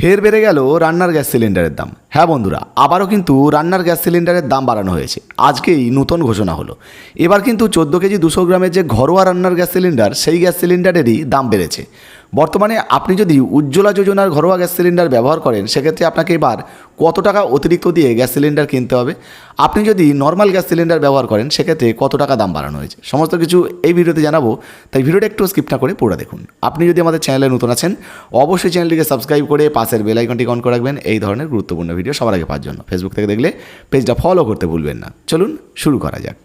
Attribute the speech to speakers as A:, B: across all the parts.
A: ফের বেড়ে গেল রান্নার গ্যাস সিলিন্ডারের দাম। হ্যাঁ বন্ধুরা, আবারও কিন্তু রান্নার গ্যাস সিলিন্ডারের দাম বাড়ানো হয়েছে। আজকেই নতুন ঘোষণা হলো। এবার কিন্তু চোদ্দ কেজি দুশো গ্রামের যে ঘরোয়া রান্নার গ্যাস সিলিন্ডার, সেই গ্যাস সিলিন্ডারেরই দাম বেড়েছে। বর্তমানে আপনি যদি উজ্জ্বলা যোজনার ঘরোয়া গ্যাস সিলিন্ডার ব্যবহার করেন, সেক্ষেত্রে আপনাকে এবার কত টাকা অতিরিক্ত দিয়ে গ্যাস সিলিন্ডার কিনতে হবে? আপনি যদি নর্মাল গ্যাস সিলিন্ডার ব্যবহার করেন, সেক্ষেত্রে কত টাকা দাম বাড়ানো হয়েছে? সমস্ত কিছু এই ভিডিওতে জানাব, তাই ভিডিওটা একটু স্কিপ না করে পুরো দেখুন। আপনি যদি আমাদের চ্যানেলে নতুন আছেন, অবশ্যই চ্যানেলটিকে সাবস্ক্রাইব করে পাশের বেল আইকনটি অন করে রাখবেন। এই ধরনের গুরুত্বপূর্ণ ভিডিও সবার আগে পাওয়ার জন্য। ফেসবুক থেকে দেখলে পেজটা ফলো করতে ভুলবেন না। চলুন শুরু করা যাক।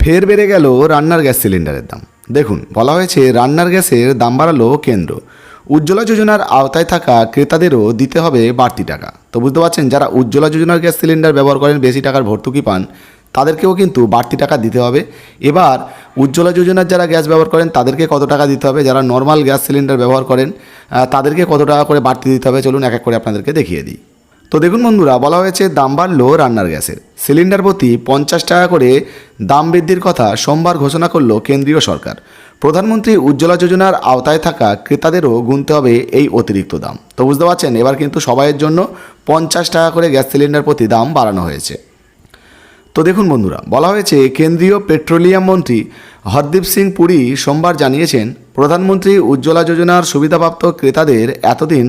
A: ফের বেড়ে গেল রান্নার গ্যাস সিলিন্ডারের দাম। দেখুন, বলা হয়েছে রান্নার গ্যাসের দাম বাড়ালো কেন্দ্র। উজ্জ্বলা যোজনার আওতায় থাকা ক্রেতাদেরও দিতে হবে বাড়তি টাকা। তো বুঝতে পারছেন, যারা উজ্জ্বলা যোজনার গ্যাস সিলিন্ডার ব্যবহার করেন, বেশি টাকার ভর্তুকি পান, তাদেরকেও কিন্তু বাড়তি টাকা দিতে হবে। এবার, উজ্জ্বলা যোজনার যারা গ্যাস ব্যবহার করেন, তাদেরকে কত টাকা দিতে হবে? যারা নর্মাল গ্যাস সিলিন্ডার ব্যবহার করেন তাদেরকে কত টাকা করে বাড়তি দিতে হবে? চলুন এক এক করে আপনাদেরকে দেখিয়ে দিই। তো দেখুন বন্ধুরা, বলা হয়েছে দাম বাড়লো রান্নার গ্যাসের। সিলিন্ডার প্রতি পঞ্চাশ টাকা করে দাম বৃদ্ধির কথা সোমবার ঘোষণা করল কেন্দ্রীয় সরকার। প্রধানমন্ত্রী উজ্জ্বলা যোজনার আওতায় থাকা ক্রেতাদেরও গুনতে হবে এই অতিরিক্ত দাম। তো বুঝতে পারছেন, এবার কিন্তু সবাইয়ের জন্য পঞ্চাশ টাকা করে গ্যাস সিলিন্ডার প্রতি দাম বাড়ানো হয়েছে। তো দেখুন বন্ধুরা, বলা হয়েছে কেন্দ্রীয় পেট্রোলিয়াম মন্ত্রী হরদীপ সিং পুরী সোমবার জানিয়েছেন প্রধানমন্ত্রী উজ্জ্বলা যোজনার সুবিধাপ্রাপ্ত ক্রেতাদের এতদিন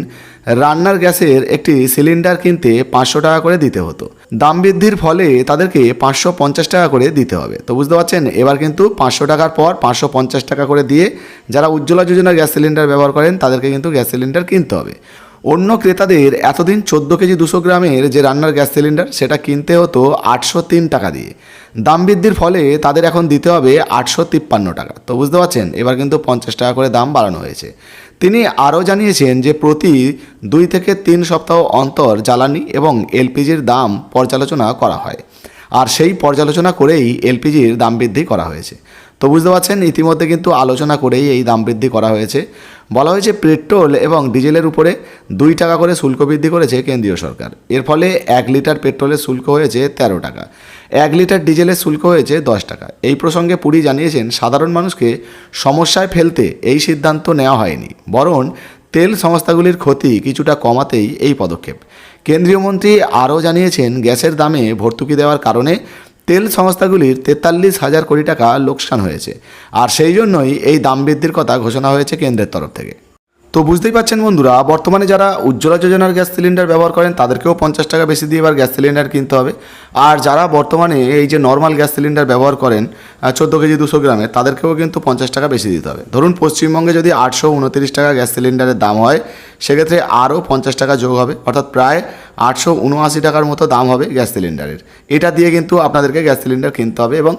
A: রান্নার গ্যাসের একটি সিলিন্ডার কিনতে পাঁচশো টাকা করে দিতে হতো। দাম বৃদ্ধির ফলে তাদেরকে পাঁচশো পঞ্চাশ টাকা করে দিতে হবে। তো বুঝতে পারছেন, এবার কিন্তু পাঁচশো টাকার পর পাঁচশো পঞ্চাশ টাকা করে দিয়ে যারা উজ্জ্বলা যোজনার গ্যাস সিলিন্ডার ব্যবহার করেন, তাদেরকে কিন্তু গ্যাস সিলিন্ডার কিনতে হবে। অন্য ক্রেতাদের এতদিন চোদ্দ কেজি দুশো গ্রামের যে রান্নার গ্যাস সিলিন্ডার, সেটা কিনতে হতো আটশো তিন টাকা দিয়ে। দাম বৃদ্ধির ফলে তাদের এখন দিতে হবে আটশো তিপ্পান্ন টাকা। তো বুঝতে পারছেন, এবার কিন্তু পঞ্চাশ টাকা করে দাম বাড়ানো হয়েছে। তিনি আরও জানিয়েছেন যে প্রতি দুই থেকে তিন সপ্তাহ অন্তর জ্বালানি এবং এলপিজির দাম পর্যালোচনা করা হয়। আর সেই পর্যালোচনা করেই এলপিজির দাম বৃদ্ধি করা হয়েছে। তো বুঝতে পারছেন, ইতিমধ্যে কিন্তু আলোচনা করেই এই দাম বৃদ্ধি করা হয়েছে। বলা হয়েছে পেট্রোল এবং ডিজেলের উপরে দুই টাকা করে শুল্ক বৃদ্ধি করেছে কেন্দ্রীয় সরকার। এর ফলে এক লিটার পেট্রোলের শুল্ক হয়েছে তেরো টাকা, এক লিটার ডিজেলের শুল্ক হয়েছে দশ টাকা। এই প্রসঙ্গে পুরী জানিয়েছেন, সাধারণ মানুষকে সমস্যায় ফেলতে এই সিদ্ধান্ত নেওয়া হয়নি, বরং তেল সংস্থাগুলির ক্ষতি কিছুটা কমাতেই এই পদক্ষেপ। কেন্দ্রীয় মন্ত্রী আরও জানিয়েছেন, গ্যাসের দামে ভর্তুকি দেওয়ার কারণে তেল সংস্থাগুলির তেতাল্লিশ হাজার কোটি টাকা লোকসান হয়েছে। আর সেই জন্যই এই দাম বৃদ্ধির কথা ঘোষণা হয়েছে কেন্দ্রের তরফ থেকে। তো বুঝতেই পারছেন বন্ধুরা, বর্তমানে যারা উজ্জ্বলা যোজনার গ্যাস সিলিন্ডার ব্যবহার করেন, তাদেরকেও পঞ্চাশ টাকা বেশি দিয়ে এবার গ্যাস সিলিন্ডার কিনতে হবে। আর যারা বর্তমানে এই যে নর্মাল গ্যাস সিলিন্ডার ব্যবহার করেন চোদ্দ কেজি দুশো গ্রামে, তাদেরকেও কিন্তু পঞ্চাশ টাকা বেশি দিতে হবে। ধরুন পশ্চিমবঙ্গে যদি আটশো উনতিরিশ টাকা গ্যাস সিলিন্ডারের দাম হয়, সেক্ষেত্রে আরও পঞ্চাশ টাকা যোগ হবে, অর্থাৎ প্রায় আটশো উনআশি টাকার মতো দাম হবে গ্যাস সিলিন্ডারের এটা দিয়ে কিন্তু আপনাদেরকে গ্যাস সিলিন্ডার কিনতে হবে এবং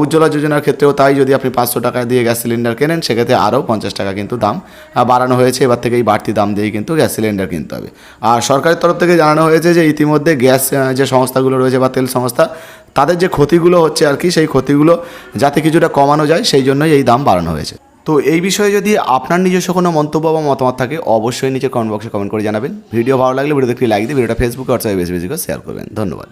A: উজ্জ্বলা যোজনার ক্ষেত্রেও তাই যদি আপনি পাঁচশো টাকা দিয়ে গ্যাস সিলিন্ডার কেনেন, সেক্ষেত্রে আরও পঞ্চাশ টাকা কিন্তু দাম বাড়ানো হয়েছে। এবার থেকে এই বাড়তি দাম দিয়েই কিন্তু গ্যাস সিলিন্ডার কিনতে হবে। আর সরকারের তরফ থেকে জানানো হয়েছে যে ইতিমধ্যে গ্যাস যে সংস্থাগুলো রয়েছে বা তেল সংস্থা, তাদের যে ক্ষতিগুলো হচ্ছে আর কি, সেই ক্ষতিগুলো যাতে কিছুটা কমানো যায়, সেই জন্যই এই দাম বাড়ানো হয়েছে। তো এই বিষয়ে যদি আপনার নিজস্ব কোনো মন্তব্য বা মতামত থাকে, অবশ্যই নিচে কমেন্ট বক্সে কমেন্ট করে জানাবেন। ভিডিও ভালো লাগলে ভিডিও একটি লাইক দিয়ে, ভিডিওটা ফেসবুকে হোয়াটসঅ্যাপে বেশি বেশি করে শেয়ার করবেন। ধন্যবাদ।